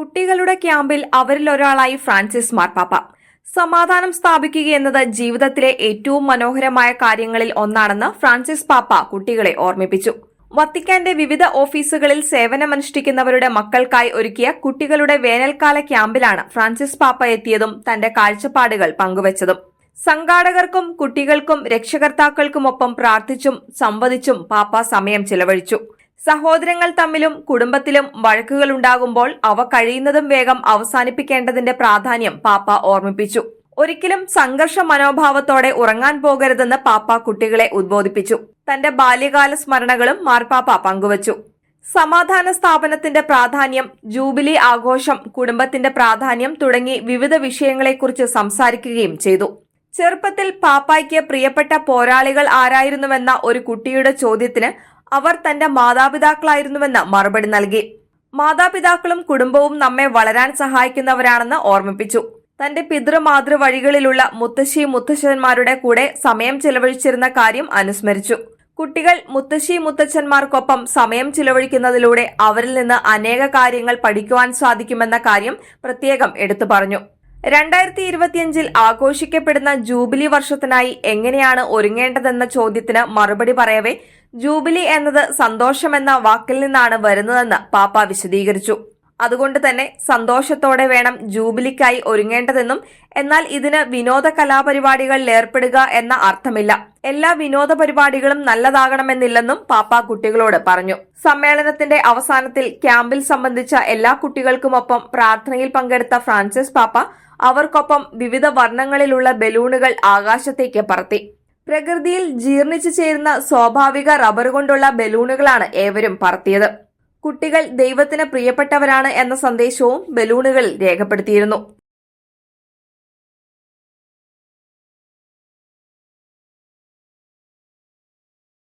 കുട്ടികളുടെ ക്യാമ്പിൽ അവരിൽ ഒരാളായി ഫ്രാൻസിസ് മാർപ്പാപ്പ. സമാധാനം സ്ഥാപിക്കുക എന്നത് ജീവിതത്തിലെ ഏറ്റവും മനോഹരമായ കാര്യങ്ങളിൽ ഒന്നാണെന്ന് ഫ്രാൻസിസ് പാപ്പ കുട്ടികളെ ഓർമ്മിപ്പിച്ചു. വത്തിക്കാന്റെ വിവിധ ഓഫീസുകളിൽ സേവനമനുഷ്ഠിക്കുന്നവരുടെ മക്കൾക്കായി ഒരുക്കിയ കുട്ടികളുടെ വേനൽക്കാല ക്യാമ്പിലാണ് ഫ്രാൻസിസ് പാപ്പ എത്തിയതും തന്റെ കാഴ്ചപ്പാടുകൾ പങ്കുവച്ചതും. സംഘാടകർക്കും കുട്ടികൾക്കും രക്ഷകർത്താക്കൾക്കുമൊപ്പം പ്രാർത്ഥിച്ചും സംവദിച്ചും പാപ്പ സമയം ചിലവഴിച്ചു. സഹോദരങ്ങൾ തമ്മിലും കുടുംബത്തിലും വഴക്കുകൾ ഉണ്ടാകുമ്പോൾ അവ കഴിയുന്നതും വേഗം അവസാനിപ്പിക്കേണ്ടതിന്റെ പ്രാധാന്യം പാപ്പ ഓർമ്മിപ്പിച്ചു. ഒരിക്കലും സംഘർഷ മനോഭാവത്തോടെ ഉറങ്ങാൻ പോകരുതെന്ന് പാപ്പ കുട്ടികളെ ഉദ്ബോധിപ്പിച്ചു. തന്റെ ബാല്യകാല സ്മരണകളും മാർപ്പാപ്പ പങ്കുവച്ചു. സമാധാന സ്ഥാപനത്തിന്റെ പ്രാധാന്യം ജൂബിലി ആഘോഷം കുടുംബത്തിന്റെ പ്രാധാന്യം തുടങ്ങി വിവിധ വിഷയങ്ങളെക്കുറിച്ച് സംസാരിക്കുകയും ചെയ്തു. ചെറുപ്പത്തിൽ പാപ്പായ്ക്ക് പ്രിയപ്പെട്ട പോരാളികൾ ആരായിരുന്നുവെന്ന ഒരു കുട്ടിയുടെ ചോദ്യത്തിന് അവർ തന്റെ മാതാപിതാക്കളായിരുന്നുവെന്ന് മറുപടി നൽകി. മാതാപിതാക്കളും കുടുംബവും നമ്മെ വളരാൻ സഹായിക്കുന്നവരാണെന്ന് ഓർമ്മിപ്പിച്ചു. തന്റെ പിതൃമാതൃ വഴികളിലുള്ള മുത്തശ്ശി മുത്തശ്ശന്മാരുടെ കൂടെ സമയം ചെലവഴിച്ചിരുന്ന കാര്യം അനുസ്മരിച്ചു. കുട്ടികൾ മുത്തശ്ശി മുത്തച്ഛന്മാർക്കൊപ്പം സമയം ചിലവഴിക്കുന്നതിലൂടെ അവരിൽ നിന്ന് അനേക കാര്യങ്ങൾ പഠിക്കുവാൻ സാധിക്കുമെന്ന കാര്യം പ്രത്യേകം എടുത്തു പറഞ്ഞു. രണ്ടായിരത്തി ഇരുപത്തിയഞ്ചിൽ ആഘോഷിക്കപ്പെടുന്ന ജൂബിലി വർഷത്തിനായി എങ്ങനെയാണ് ഒരുങ്ങേണ്ടതെന്ന ചോദ്യത്തിന് മറുപടി പറയവേ ജൂബിലി എന്നത് സന്തോഷമെന്ന വാക്കിൽ നിന്നാണ് വരുന്നതെന്ന് പാപ്പ വിശദീകരിച്ചു. അതുകൊണ്ട് തന്നെ സന്തോഷത്തോടെ വേണം ജൂബിലിക്കായി ഒരുങ്ങേണ്ടതെന്നും എന്നാൽ ഇതിന് വിനോദ കലാപരിപാടികളിൽ ഏർപ്പെടുക എന്ന അർത്ഥമില്ല. എല്ലാ വിനോദ പരിപാടികളും നല്ലതാകണമെന്നില്ലെന്നും പാപ്പ കുട്ടികളോട് പറഞ്ഞു. സമ്മേളനത്തിന്റെ അവസാനത്തിൽ ക്യാമ്പിൽ സംബന്ധിച്ച എല്ലാ കുട്ടികൾക്കുമൊപ്പം പ്രാർത്ഥനയിൽ പങ്കെടുത്ത ഫ്രാൻസിസ് പാപ്പ അവർക്കൊപ്പം വിവിധ വർണങ്ങളിലുള്ള ബലൂണുകൾ ആകാശത്തേക്ക് പറത്തി. പ്രകൃതിയിൽ ജീർണിച്ചു ചേരുന്ന സ്വാഭാവിക റബ്ബർ കൊണ്ടുള്ള ബലൂണുകളാണ് ഏവരും പറത്തിയത്. കുട്ടികൾ ദൈവത്തിന് പ്രിയപ്പെട്ടവരാണ് എന്ന സന്ദേശവും ബലൂണുകളിൽ രേഖപ്പെടുത്തിയിരുന്നു.